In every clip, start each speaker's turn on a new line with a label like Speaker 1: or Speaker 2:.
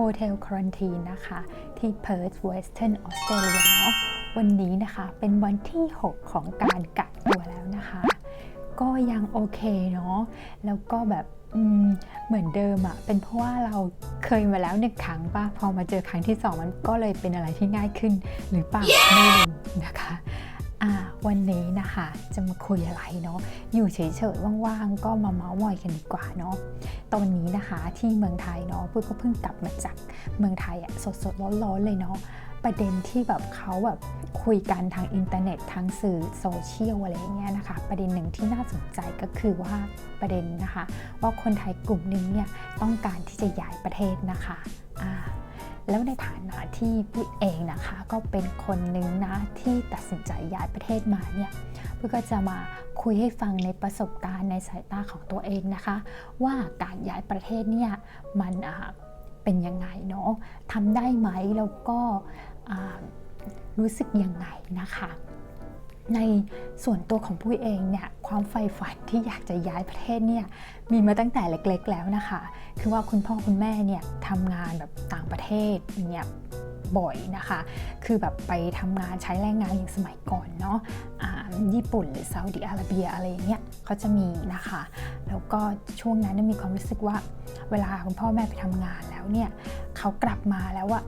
Speaker 1: โฮเทลค r รันทีนนะคะ ที่เพิร์ธเวสเทิร์นออสเตรเลียเนาะวันนี้นะคะเป็นวันที่ 6 ของการกักตัวแล้วนะคะ ก็ยังโอเคเนาะแล้วก็แบบเหมือนเดิมอะเป็นเพราะว่าเราเคยมาแล้วหนึ่งครั้งป่ะพอมาเจอครั้งที่สองมันก็เลยเป็นอะไรที่ง่ายขึ้นหรือเปล่าไม่รู้นะคะ วันนี้นะคะจะมาคุยอะไรเนาะอยู่เฉยๆว่างๆ ก็มาเมาส์มอยกันดีกว่าเนาะตอนนี้นะคะที่เมืองไทยเนาะปุ้ยก็เพิ่งกลับมาจากเมืองไทยอะสดๆร้อนๆเลยเนาะประเด็นที่แบบเขาแบบคุยกันทางอินเทอร์เน็ตทางสื่อโซเชียลอะไรเงี้ยนะคะ ประเด็นหนึ่งที่น่าสนใจก็คือว่าประเด็นนะคะ ว่าคนไทยกลุ่มหนึ่งเนี่ยต้องการที่จะย้ายประเทศนะคะอ่า แล้วในฐานะที่ปุ้ยเองนะคะ ก็เป็นคนหนึ่งนะที่ตัดสินใจย้ายประเทศมาเนี่ยปุ้ยก็จะมาคุยให้ฟังในประสบการณ์ในสายตาของตัวเองนะคะ ว่าการย้ายประเทศเนี่ยมันเป็นยังไงเนาะทำได้ไหมแล้วก็รู้สึกยังไงนะคะ ในส่วนตัวของปุ้ยเองเนี่ยความใฝ่ฝันที่อยากจะย้ายประเทศเนี่ยมีมาตั้งแต่เล็กๆแล้วนะคะ คือว่าคุณพ่อคุณแม่เนี่ยทำงานแบบต่างประเทศเนี่ยบ่อยนะคะ คือแบบไปทำงานใช้แรงงานอย่างสมัยก่อนเนาะะญี่ปุ่นหรือซาอุดิอาระเบียอะไรเงี้ยเขาจะมีนะคะ แล้วก็ช่วงนั้นมีความรู้สึกว่า เวลาคุณพ่อแม่ไปทำงานแล้วเนี่ยเขากลับมาแล้วอะ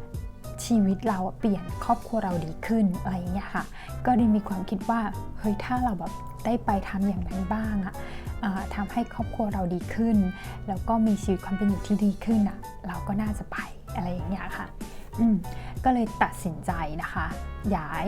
Speaker 1: ชีวิตเราเปลี่ยนครอบครัวเราดีขึ้นอะไรอย่างเงี้ยค่ะ ก็ได้มีความคิดว่าเฮ้ยถ้าเราแบบได้ไปทำอย่างนั้นบ้างอะทำให้ครอบครัวเราดีขึ้น แล้วก็มีชีวิตความเป็นอยู่ที่ดีขึ้นอะเราก็น่าจะไปอะไรอย่างเงี้ยค่ะก็เลยตัดสินใจนะคะ ย้าย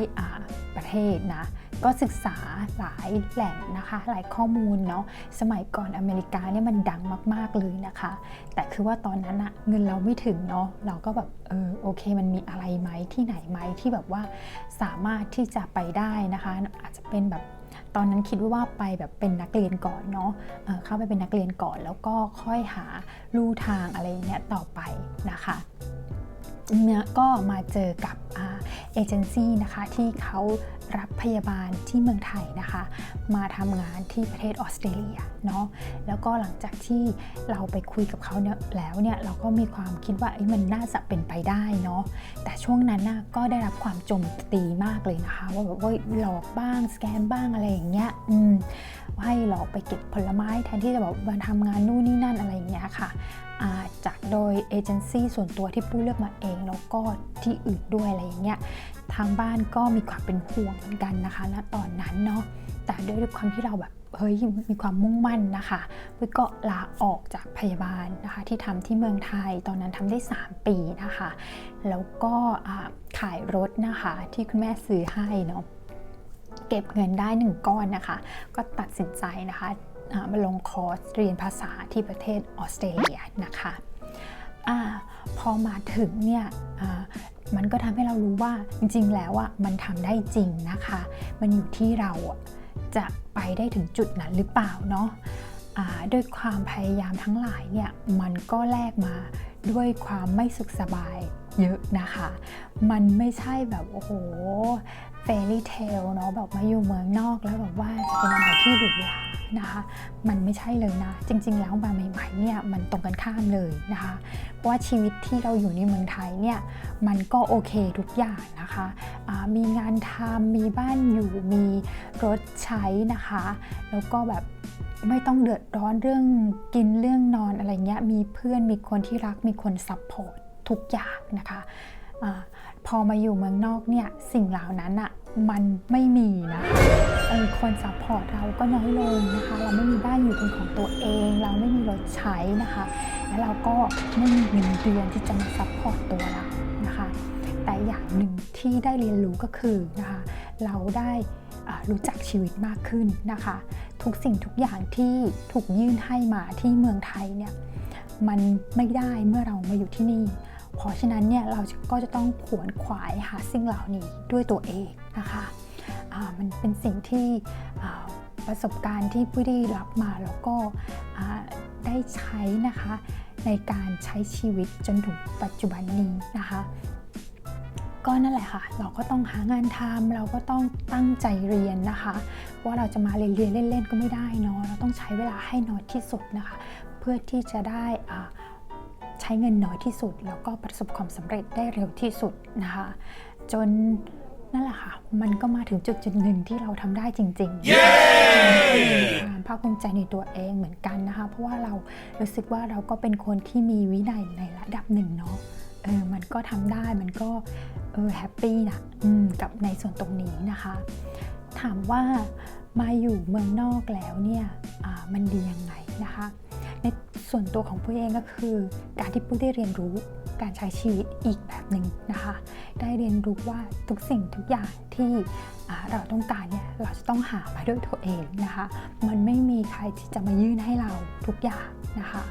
Speaker 1: ประเทศนะ ก็ศึกษาหลายแหล่งนะคะ หลายข้อมูลเนาะสมัยก่อนอเมริกาเนี่ยมันดังมาก ๆ เลยนะคะ แต่คือว่าตอนนั้นอะเงินเราไม่ถึงเนาะเราก็แบบเออโอเคมันมีอะไรไหมที่ไหนไหมที่แบบว่าสามารถที่จะไปได้นะคะ อาจจะเป็นแบบตอนนั้นคิดว่าไปแบบเป็นนักเรียนก่อนเนาะเข้าไปเป็นนักเรียนก่อน แล้วก็ค่อยหาลู่ทางอะไรเงี้ยต่อไปนะคะเนี่ยก็มาเจอกับเอเจนซี่นะคะที่เขา รับพยาบาลที่เมืองไทยนะคะ มาทำงานที่ประเทศออสเตรเลียเนาะแล้วก็หลังจากที่เราไปคุยกับเขาเนี่ยแล้วเนี่ยเราก็มีความคิดว่ามันน่าจะเป็นไปได้เนาะแต่ช่วงนั้นนะก็ได้รับความโจมตีมากเลยนะคะ ว่าแบบว่าหลอกบ้างสแกมบ้างอะไรอย่างเงี้ยอืมให้หลอกไปเก็บผลไม้แทนที่จะแบบมาทำงานนู่นนี่นั่นอะไรอย่างเงี้ยค่ะจากโดยเอเจนซี่ส่วนตัวที่ปู้เลือกมาเอง แล้วก็ที่อื่นด้วยอะไรอย่างเงี้ยทางบ้านก็มีความเป็นห่วงเหมือนกันนะคะณตอนนั้นเนาะแต่ด้วยความที่เราแบบเฮ้ยมีความมุ่งมั่นนะคะปุ้ยก็ลาออกจากพยาบาลนะคะ ที่ทำที่เมืองไทยตอนนั้นทำได้ 3 ปีนะคะ แล้วก็ขายรถนะคะที่คุณแม่ซื้อให้เนาะเก็บเงินได้หนึ่งก้อนนะคะ ก็ตัดสินใจนะคะมาลงคอร์สเรียนภาษาที่ประเทศออสเตรเลียนะคะอพอมาถึงเนี่ย มันก็ทำให้เรารู้ว่าจริง ๆ แล้วอะมันทำได้จริงนะคะ มันอยู่ที่เราจะไปได้ถึงจุดนั้นหรือเปล่าเนาะด้วยความพยายามทั้งหลายเนี่ยมันก็แลกมาด้วยความไม่สุขสบาย เยอะนะคะ มันไม่ใช่แบบโอ้โหเฟรี่เทลเนาะแบบมาอยู่เมืองนอกแล้วแบบว่าจะเป็นอะไรที่หรูหรานะคะ มันไม่ใช่เลยนะ จริง ๆ แล้วมาใหม่ๆเนี่ยมันตรงกันข้ามเลยนะคะเพราะว่าชีวิตที่เราอยู่ในเมืองไทยเนี่ยมันก็โอเคทุกอย่างนะคะะมีงานทำมีบ้านอยู่มีรถใช้นะคะ แล้วก็แบบไม่ต้องเดือดร้อนเรื่องกินเรื่องนอนอะไรเงี้ยมีเพื่อนมีคนที่รักมีคนซัพพอร์ต ทุกอย่างนะคะพอมาอยู่เมืองนอกเนี่ยสิ่งเหล่านั้นอะมันไม่มีนะคะคนซัพพอร์ตเราก็น้อยลงนะคะ เราไม่มีบ้านอยู่เป็นของตัวเอง เราไม่มีรถใช้นะคะ แล้วเราก็ไม่มีเงินเดือนที่จะมาซัพพอร์ตตัวเรานะคะ แต่อย่างหนึ่งที่ได้เรียนรู้ก็คือนะคะ เราได้รู้จักชีวิตมากขึ้นนะคะ ทุกสิ่งทุกอย่างที่ถูกยื่นให้มาที่เมืองไทยเนี่ยมันไม่ได้เมื่อเรามาอยู่ที่นี่ เพราะฉะนั้นเนี่ยเราก็จะต้องขวนขวายหาสิ่งเหล่านี้ด้วยตัวเองนะคะมันเป็นสิ่งที่ประสบการณ์ที่ผู้ได้รับมาแล้วก็ได้ใช้นะคะในการใช้ชีวิตจนถึงปัจจุบันนี้นะคะ ก็นั่นแหละค่ะ เราก็ต้องหางานทำเราก็ต้องตั้งใจเรียนนะคะ ว่าเราจะมาเรียนเรียนเล่นๆก็ไม่ได้เนาะเราต้องใช้เวลาให้น้อยที่สุดนะคะ เพื่อที่จะได้อ่า ใช้เงินน้อยที่สุด แล้วก็ประสบความสำเร็จได้เร็วที่สุดนะคะ จนนั่นแหละค่ะ มันก็มาถึงจุดจุดหนึ่งที่เราทำได้จริงๆความภาคภูมิใจในตัวเองเหมือนกันนะคะ เพราะว่าเรารู้สึกว่าเราก็เป็นคนที่มีวินัยในระดับหนึ่งเนาะเออมันก็ทำได้มันก็เออแฮปปี้นะอืมกับในส่วนตรงนี้นะคะ ถามว่ามาอยู่เมืองนอกแล้วเนี่ยอ่ามันดียังไงนะคะใน ส่วนตัวของผู้เองก็คือ การที่ผู้ได้เรียนรู้การใช้ชีวิตอีกแบบหนึ่งนะคะ ได้เรียนรู้ว่าทุกสิ่งทุกอย่างที่เราต้องการเนี่ยเราจะต้องหามาด้วยตัวเองนะคะ มันไม่มีใครที่จะมายื่นให้เราทุกอย่างนะคะ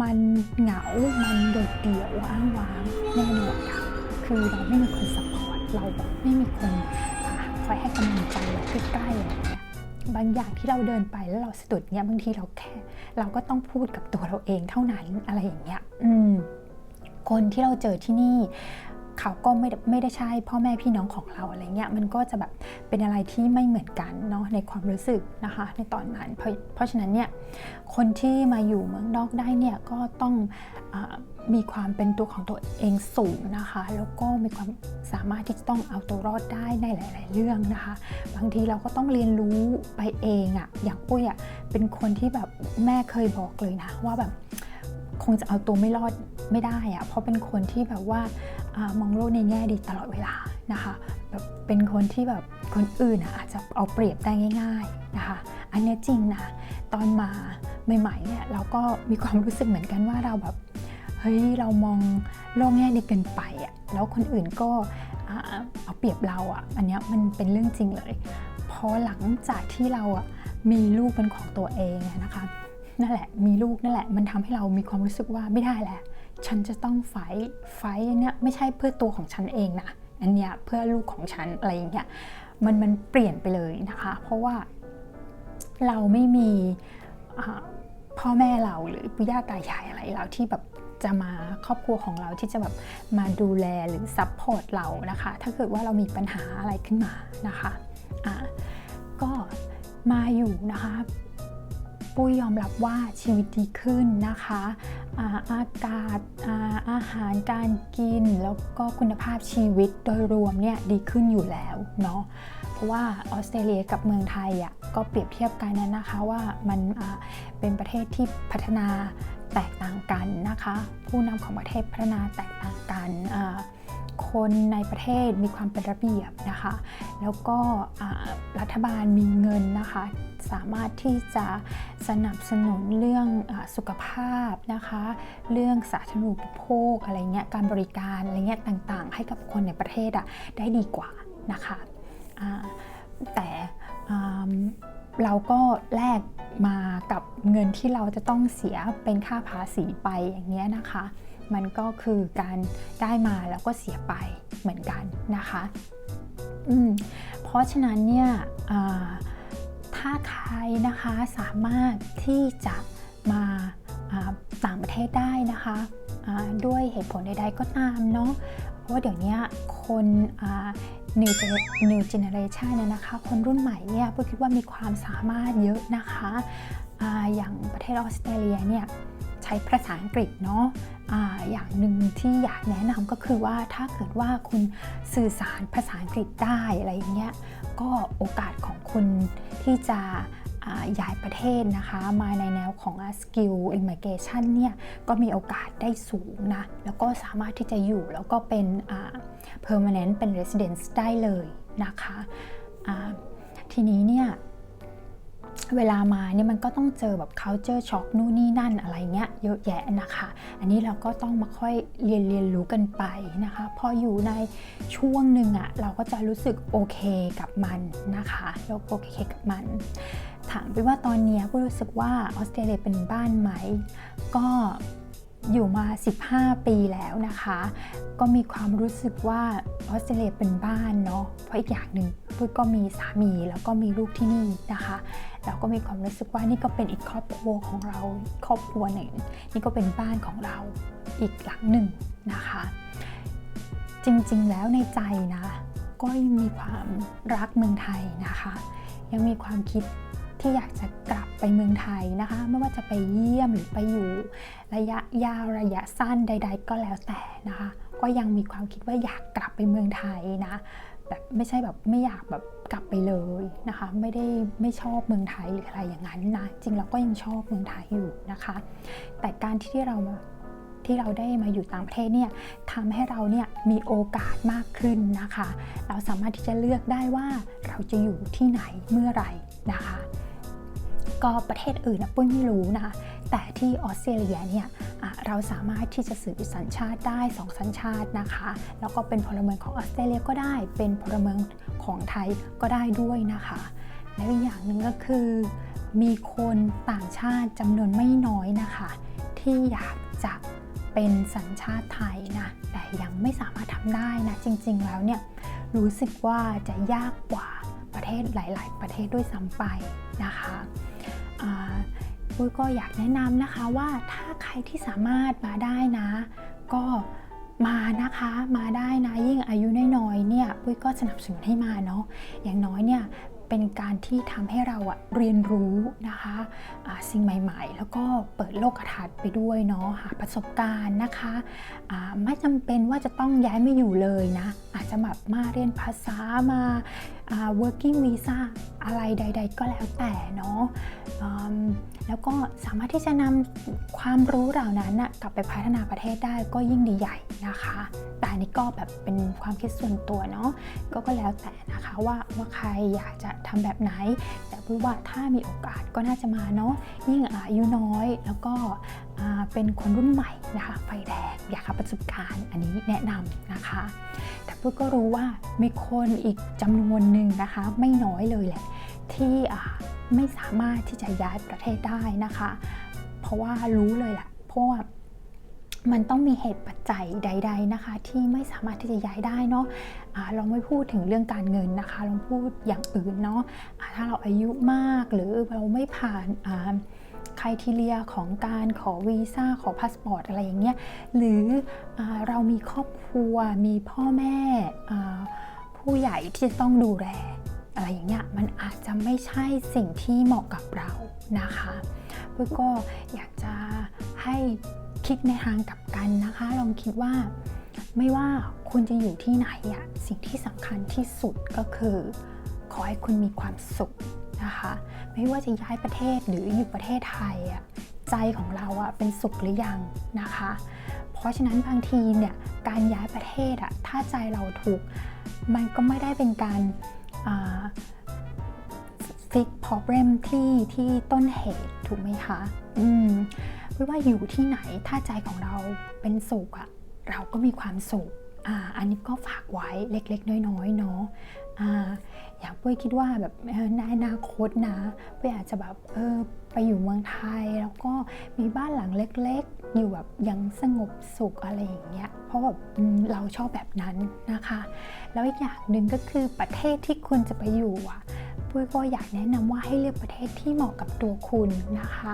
Speaker 1: มันเหงา มันโดดเดี่ยวอ้างว้างแน่นอนค่ะคือเราไม่มีคนสปอร์ต เราแบบไม่มีคนอคอยให้กำลังใจเราใกล้ๆอะไรอย่างเงี้ย บางอย่างที่เราเดินไปแล้วเราสะดุดเนี่ยบางทีเราแค่ เราก็ต้องพูดกับตัวเราเองเท่านั้นอะไรอย่างเงี้ยอืมคนที่เราเจอที่นี่ เขาก็ไม่ได้ไม่ได้ใช่พ่อแม่พี่น้องของเราอะไรเงี้ยมันก็จะแบบเป็นอะไรที่ไม่เหมือนกันเนาะในความรู้สึกนะคะในตอนนั้นเพราะเพราะฉะนั้นเนี่ยคนที่มาอยู่เมืองนอกได้เนี่ยก็ต้องอมีความเป็นตัวของตัวเองสูงนะคะ แล้วก็มีความสามารถที่จะต้องเอาตัวรอดได้ในหลาย ๆ เรื่องนะคะ บางทีเราก็ต้องเรียนรู้ไปเองอะอย่างปุ้ยอะเป็นคนที่แบบแม่เคยบอกเลยนะว่าแบบคงจะเอาตัวไม่รอดไม่ได้อะเพราะเป็นคนที่แบบว่า มองโลกในแง่ดีตลอดเวลานะคะแบบเป็นคนที่แบบคนอื่นอาจจะเอาเปรียบได้ง่าย ๆนะคะ อันเนี้ยจริงนะ ตอนมาใหม่ๆเนี่ยเราก็มีความรู้สึกเหมือนกันว่าเราแบบเฮ้ยเรามองโลกแง่ดีเกินไปอะแล้วคนอื่นก็เอาเปรียบเราอะอันเนี้ยมันเป็นเรื่องจริงเลย พอหลังจากที่เราอะมีลูกเป็นของตัวเองนะคะนั่นแหละมีลูกนั่นแหละมันทำให้เรามีความรู้สึกว่าไม่ได้แหละ ฉันจะต้องไฟไฟท์อันเนี้ยไม่ใช่เพื่อตัวของฉันเองนะอันเนี้ยเพื่อลูกของฉันอะไรอย่างเงี้ยมันมันเปลี่ยนไปเลยนะคะ เพราะว่าเราไม่มีพ่อแม่เราหรือปู่ย่าตายายอะไรเราที่แบบจะมาครอบครัวของเราที่จะแบบมาดูแลหรือซัพพอร์ตเรานะคะ ถ้าเกิดว่าเรามีปัญหาอะไรขึ้นมานะคะอ่าก็มาอยู่นะคะ ปุ้ยยอมรับว่าชีวิตดีขึ้นนะคะอาอากาศอาอาหารการกินแล้วก็คุณภาพชีวิตโดยรวมเนี่ยดีขึ้นอยู่แล้วเนาะเพราะว่าออสเตรเลียกับเมืองไทยอะก็เปรียบเทียบกันนะนะคะว่ามันเป็นประเทศที่พัฒนาแตกต่างกันนะคะ ผู้นำของประเทศพัฒนาแตกต่างกันคนในประเทศมีความเป็นระเบียบนะคะ แล้วก็รัฐบาลมีเงินนะคะ สามารถที่จะสนับสนุนเรื่องอสุขภาพนะคะ เรื่องสาธารณูปโภคอะไรเงี้ยการบริการอะไรเงี้ยต่างๆ ให้กับคนในประเทศอะได้ดีกว่านะคะแต่เราก็แลกมากับเงินที่เราจะต้องเสียเป็นค่าภาษีไปอย่างเงี้ยนะคะ มันก็คือการได้มาแล้วก็เสียไปเหมือนกันนะคะอืมเพราะฉะนั้นเนี่ยอ่า ถ้าใครนะคะสามารถที่จะมาต่างประเทศได้นะคะด้วยเหตุผลใดๆก็ตามเนาะเพราะว่าเดี๋ยวนี้คนอ่า new gen- new generation เนี่ยนะคะ คนรุ่นใหม่เนี่ยพวกคิดว่ามีความสามารถเยอะนะคะออย่างประเทศออสเตรเลียเนี่ย ใช้ภาษาอังกฤษเนาะออย่างหนึ่งที่อยากแนะนำก็คือว่าถ้าเกิดว่าคุณสื่อสารภาษาอังกฤษได้อะไรอย่างเงี้ยก็โอกาสของคุณที่จะย้ายประเทศนะคะมาในแนวของ skill immigration เนี่ยก็มีโอกาสได้สูงนะ แล้วก็สามารถที่จะอยู่แล้วก็เป็น permanent เป็น residence ได้เลยนะคะทีนี้เนี่ย เวลามาเนี่ยมันก็ต้องเจอแบบ culture shock นู่นนี่นั่นอะไรเงี้ยเยอะแยะนะคะ อันนี้เราก็ต้องมาค่อยเรียนเรียนรู้กันไปนะคะ พออยู่ในช่วงหนึ่งอะเราก็จะรู้สึกโอเคกับมันนะคะแล้วโอเคกับมัน ถามไปว่าตอนนี้ยก็รู้สึกว่าออสเตรเลียเป็นบ้านไหม ก็อยู่มา 15 ปีแล้วนะคะ ก็มีความรู้สึกว่าออสเตรเลียเป็นบ้านเนาะเพราะอีกอย่างหนึ่งปุ้ยก็มีสามีแล้วก็มีลูกที่นี่นะคะ เราก็มีความรู้สึกว่านี่ก็เป็นอีกครอบครัวของเราครอบครัวหนึ่งนี่ก็เป็นบ้านของเราอีกหลังหนึ่งนะคะ จริงๆแล้วในใจนะ ก็ยังมีความรักเมืองไทยนะคะ ยังมีความคิดที่อยากจะกลับไปเมืองไทยนะคะ ไม่ว่าจะไปเยี่ยมหรือไปอยู่ ระยะยาวระยะสั้นใด ๆ ก็แล้วแต่นะคะ ก็ยังมีความคิดว่าอยากกลับไปเมืองไทยนะ แบบไม่ใช่แบบไม่อยากแบบกลับไปเลยนะคะ ไม่ได้ไม่ชอบเมืองไทยหรืออะไรอย่างนั้นนะจริงเราก็ยังชอบเมืองไทยอยู่นะคะ แต่การที่เรามาที่เราได้มาอยู่ต่างประเทศเนี่ยทำให้เราเนี่ยมีโอกาสมากขึ้นนะคะ เราสามารถที่จะเลือกได้ว่าเราจะอยู่ที่ไหนเมื่อไหร่นะคะ ก็ประเทศอื่นนะปุ้ยไม่รู้นะแต่ที่ออสเตรเลียเนี่ย เราสามารถที่จะสื่อสัญชาติได้ 2 สัญชาตินะคะ แล้วก็เป็นพลเมืองของออสเตรเลียก็ได้ เป็นพลเมืองของไทยก็ได้ด้วยนะคะ และอีกอย่างหนึ่งก็คือ มีคนต่างชาติจำนวนไม่น้อยนะคะ ที่อยากจะเป็นสัญชาติไทยนะแต่ยังไม่สามารถทำได้นะจริงๆแล้วเนี่ยรู้สึกว่าจะยากกว่าประเทศหลาย ๆ ประเทศด้วยซ้ำไปนะคะ ปุ้ยก็อยากแนะนำนะคะว่าถ้าใครที่สามารถมาได้นะ ก็มานะคะมาได้นะยิ่งอายุน้อยๆเนี่ยปุ้ยก็สนับสนุนให้มาเนาะอย่างน้อยเนี่ยเป็นการที่ทำให้เราอะเรียนรู้นะคะอ่าสิ่งใหม่ๆ แล้วก็เปิดโลกทัศน์ไปด้วยเนาะหาประสบการณ์นะคะอ่าไม่จำเป็นว่าจะต้องย้ายมาอยู่เลยนะ อาจจะแบบมาเรียนภาษามา working visa อะไรใด ๆ ก็แล้วแต่เนาะแล้วก็สามารถที่จะนำความรู้เหล่านั้นนะกลับไปพัฒนาประเทศได้ก็ยิ่งดีใหญ่นะคะ แต่นี่ก็แบบเป็นความคิดส่วนตัวเนาะก็ก็แล้วแต่นะคะว่าว่าใครอยากจะทำแบบไหน พูดว่าถ้ามีโอกาสก็น่าจะมาเนาะยิ่งอายุน้อยแล้วก็เป็นคนรุ่นใหม่นะคะไฟแดงอยากหาประสบการณ์อันนี้แนะนำนะคะ แต่ปุ้ยก็รู้ว่ามีคนอีกจำนวนหนึ่งนะคะไม่น้อยเลยแหละที่ไม่สามารถที่จะย้ายประเทศได้นะคะ เพราะว่ารู้เลยแหละเพราะว่า มันต้องมีเหตุปัจจัยใด ๆนะคะ ที่ไม่สามารถที่จะย้ายได้เนาะอ่าไม่พูดถึงเรื่องการเงินนะคะลองพูดอย่างอื่นเนาะถ้าเราอายุมากหรือเราไม่ผ่านอ่าครทีเรียของการขอวีซ่าขอพาสปอร์ตอะไรอย่างเงี้ยหรืออเรามีครอบครัวมีพ่อแม่ผู้ใหญ่ที่จะต้องดูแลอะไรอย่างเงี้ยมันอาจจะไม่ใช่สิ่งที่เหมาะกับเรานะคะปุ้ยก็อยากจะให้ คิดในทางกลับกันนะคะ ลองคิดว่าไม่ว่าคุณจะอยู่ที่ไหนอะสิ่งที่สำคัญที่สุดก็คือ ขอให้คุณมีความสุขนะคะ ไม่ว่าจะย้ายประเทศหรืออยู่ประเทศไทยอะใจของเราอะเป็นสุขหรือยังนะคะ เพราะฉะนั้นบางทีเนี่ยการย้ายประเทศอะถ้าใจเราถูก มันก็ไม่ได้เป็นการฟิก problem ที่ที่ต้นเหตุถูกไหมคะ อืม ไม่ว่าอยู่ที่ไหนถ้าใจของเราเป็นสุขอะเราก็มีความสุขอ่าอันนี้ก็ฝากไว้เล็กๆ น้อยๆเนาะ อยางปุ้ยคิดว่าแบบในอนาคตนะปุ้ยอาจจะแบบเออไปอยู่เมืองไทยแล้วก็มีบ้านหลังเล็กๆ อยู่แบบยังสงบสุขอะไรอย่างเงี้ยเพราะแบบเราชอบแบบนั้นนะคะ แล้วอีกอย่างหนึ่งก็คือประเทศที่คุณจะไปอยู่อะปุ้ยก็อยากแนะนำว่าให้เลือกประเทศที่เหมาะกับตัวคุณนะคะ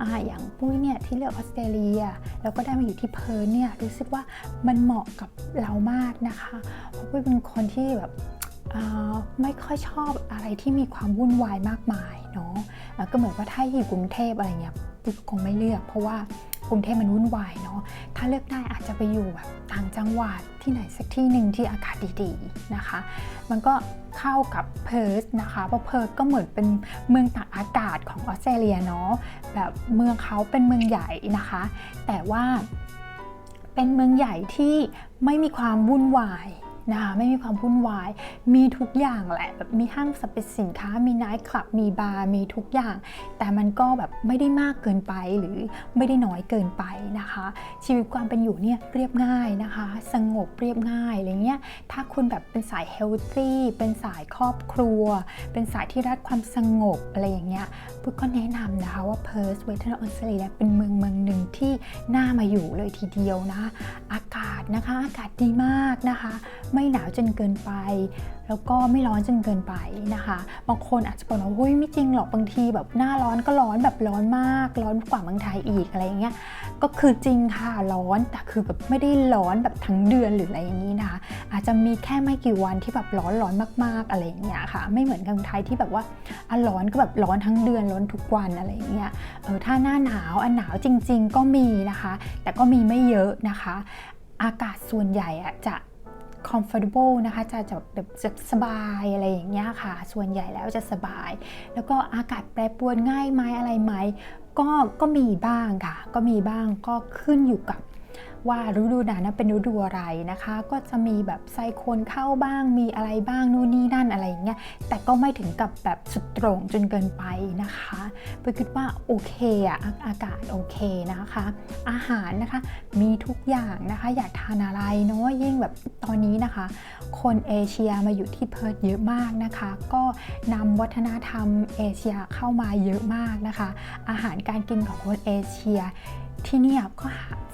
Speaker 1: อ่าอย่างปุ้ยเนี่ยที่เลือกออสเตรเลีย แล้วก็ได้มาอยู่ที่เพิร์เนี่ยรู้สึกว่ามันเหมาะกับเรามากนะคะเพราะปุ้ยเป็นคนที่แบบ ไม่ค่อยชอบอะไรที่มีความวุ่นวายมากมายเนาะแล้วก็เหมือนว่าถ้าอยู่กรุงเทพอะไรเงี้ยปุ้ยก็คงไม่เลือก เพราะว่ากรุงเทพมันวุ่นวายเนาะถ้าเลือกได้อาจจะไปอยู่แบบต่างจังหวัดที่ไหนสักที่หนึ่งที่อากาศดีๆนะคะ มันก็เข้ากับเพิร์สนะคะ เพราะเพิร์สก็เหมือนเป็นเมืองตากอากาศของออสเตรเลียเนาะแบบเมืองเขาเป็นเมืองใหญ่นะคะ แต่ว่าเป็นเมืองใหญ่ที่ไม่มีความวุ่นวาย นะคะไม่มีความวุ่นวาย มีทุกอย่างแหละแบบมีห้างสรรพสินค้า มีไนท์คลับ มีบาร์ มีทุกอย่าง แต่มันก็แบบไม่ได้มากเกินไปหรือไม่ได้น้อยเกินไปนะคะ ชีวิตความเป็นอยู่เนี่ยเรียบง่ายนะคะ สงบเรียบง่ายอะไรเงี้ย ถ้าคุณแบบเป็นสายเฮลตี้เป็นสายครอบครัว เป็นสายที่รักความสงบอะไรอย่างเงี้ยปุ๊กก็แนะนำนะคะว่าเพิร์สเวสเทิร์นออสเตรเลียเป็นเมืองเมืองหนึ่งที่น่ามาอยู่เลยทีเดียวนะ อากาศนะคะ อากาศดีมากนะคะไม่หนาวจนเกินไป แล้วก็ไม่ร้อนจนเกินไปนะคะ บางคนอาจจะบอกว่าเฮ้ยไม่จริงหรอกบางทีแบบหน้าร้อนก็ร้อนแบบร้อนมาก ร้อนกว่าเมืองไทยอีกอะไรอย่างเงี้ยก็คือจริงค่ะร้อนแต่คือแบบไม่ได้ร้อนแบบทั้งเดือนหรืออะไรอย่างนี้นะคะอาจจะมีแค่ไม่กี่วันที่แบบร้อนร้อนมากๆอะไรอย่างเงี้ยค่ะ ไม่เหมือนกับเมืองไทยที่แบบว่าอะร้อนก็แบบร้อนทั้งเดือนร้อนทุกวันอะไรอย่างเงี้ยเออถ้าหน้าหนาวอันหนาวจริง ๆ ก็มีนะคะ แต่ก็มีไม่เยอะนะคะ อากาศส่วนใหญ่อะจะ comfortable นะคะจะจะแบบจะสบายอะไรอย่างเงี้ยค่ะ ส่วนใหญ่แล้วจะสบาย แล้วก็อากาศแปรปรวนง่ายไหมอะไรไหมก็ก็มีบ้างค่ะ ก็มีบ้างก็ขึ้นอยู่กับ ว่าฤดูนั้นเป็นฤดูอะไรนะคะ ก็จะมีแบบไซโคลนเข้าบ้างมีอะไรบ้างนู่นนี่นั่นอะไรอย่างเงี้ยแต่ก็ไม่ถึงกับแบบสุดตรงจนเกินไปนะคะไปคิดว่าโอเคอะอากาศโอเคนะคะ อาหารนะคะมีทุกอย่างนะคะ อยากทานอะไรเนาะยิ่งแบบตอนนี้นะคะ คนเอเชียมาอยู่ที่เพิร์ธเยอะมากนะคะ ก็นำวัฒนธรรมเอเชียเข้ามาเยอะมากนะคะ อาหารการกินของคนเอเชีย ที่เนี่ก็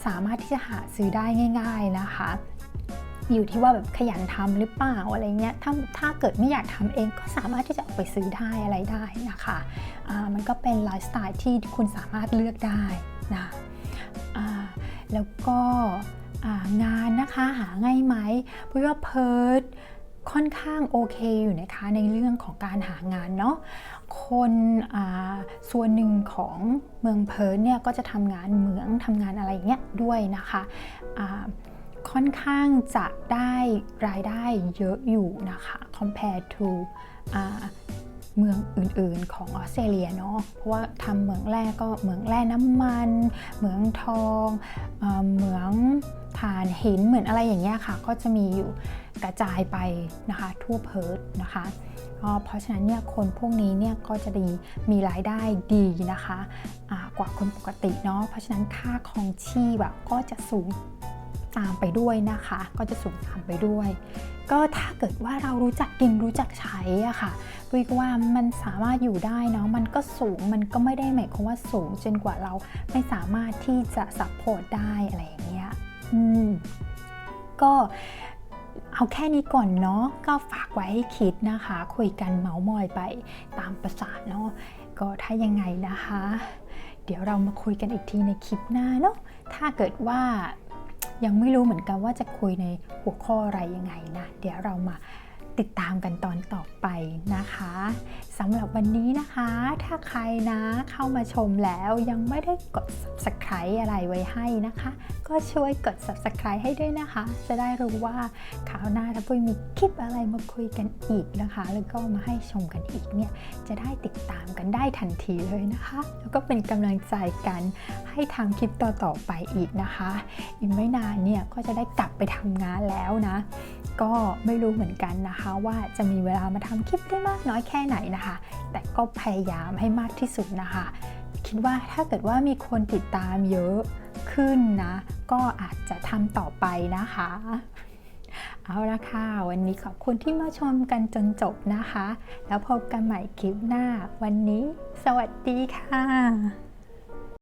Speaker 1: สามารถที่จะหาซื้อได้ง่าย ๆนะคะ อยู่ที่ว่าแบบขยันทำหรือเปล่าอะไรเงี้ยถ้าถ้าเกิดไม่อยากทำเองก็สามารถที่จะออกไปซื้อได้อะไรได้นะคะอ่ามันก็เป็นไลฟ์สไตล์ที่คุณสามารถเลือกได้นะอ่าแล้วก็งานนะคะหาง่ายไหมเพราะว่าเพิร์ดค่อนข้างโอเคอยู่นะคะในเรื่องของการหางานเนาะ คนส่วนหนึ่งของเมืองเพิร์ทเนี่ยก็จะทำงานเหมืองทำงานอะไรเงี้ยด้วยนะคะค่อนข้างจะได้รายได้เยอะอยู่นะคะ compared to เมืองอื่นๆของออสเตรเลียเนาะ เพราะว่าทำเหมืองแร่ก็เหมืองแร่น้ำมัน เหมืองทองเอเหมืองถ่านหินเหมือนอะไรอย่างเงี้ยค่ะ ก็จะมีอยู่กระจายไปนะคะทั่วเพิร์ทนะคะ เพราะฉะนั้นเนี่ยคนพวกนี้เนี่ยก็จะดีมีรายได้ดีนะคะะกว่าคนปกติเนาะเพราะฉะนั้นค่าครองชีพแบบก็จะสูงตามไปด้วยนะคะ ก็จะสูงตามไปด้วย ก็ถ้าเกิดว่าเรารู้จักกินรู้จักใช้อะค่ะวิกว่ามันสามารถอยู่ได้เนาะมันก็สูงมันก็ไม่ได้หมายความว่าสูงจนกว่าเราไม่สามารถที่จะซัพพอร์ตได้อะไรอย่างเงี้ยอืมก็ เอาแค่นี้ก่อนเนาะก็ฝากไว้ให้คิดนะคะ คุยกันเมาส์มอยไปตามประสาเนาะก็ถ้ายังไงนะคะ เดี๋ยวเรามาคุยกันอีกทีในคลิปหน้าเนาะถ้าเกิดว่ายังไม่รู้เหมือนกันว่าจะคุยในหัวข้ออะไรยังไงนะ เดี๋ยวเรามา ติดตามกันตอนต่อไปนะคะสำหรับวันนี้นะคะ ถ้าใครนะเข้ามาชมแล้วยังไม่ได้กด subscribe อะไรไว้ให้นะคะ ก็ช่วยกด subscribe ให้ด้วยนะคะ จะได้รู้ว่าคราวหน้าถ้าปุ้ยมีคลิปอะไรมาคุยกันอีกนะคะ แล้วก็มาให้ชมกันอีกเนี่ยจะได้ติดตามกันได้ทันทีเลยนะคะ แล้วก็เป็นกำลังใจกันให้ทำคลิปต่อๆไปอีกนะคะ อีกไม่นานเนี่ยก็จะได้กลับไปทำงานแล้วนะ ก็ไม่รู้เหมือนกันนะคะนะคะว่าจะมีเวลามาทำคลิปได้มากน้อยแค่ไหนนะคะ แต่ก็พยายามให้มากที่สุดนะคะ คิดว่าถ้าเกิดว่ามีคนติดตามเยอะขึ้นนะ ก็อาจจะทำต่อไปนะคะ เอาละค่ะ วันนี้ขอบคุณที่มาชมกันจนจบนะคะ แล้วพบกันใหม่คลิปหน้า วันนี้ สวัสดีค่ะ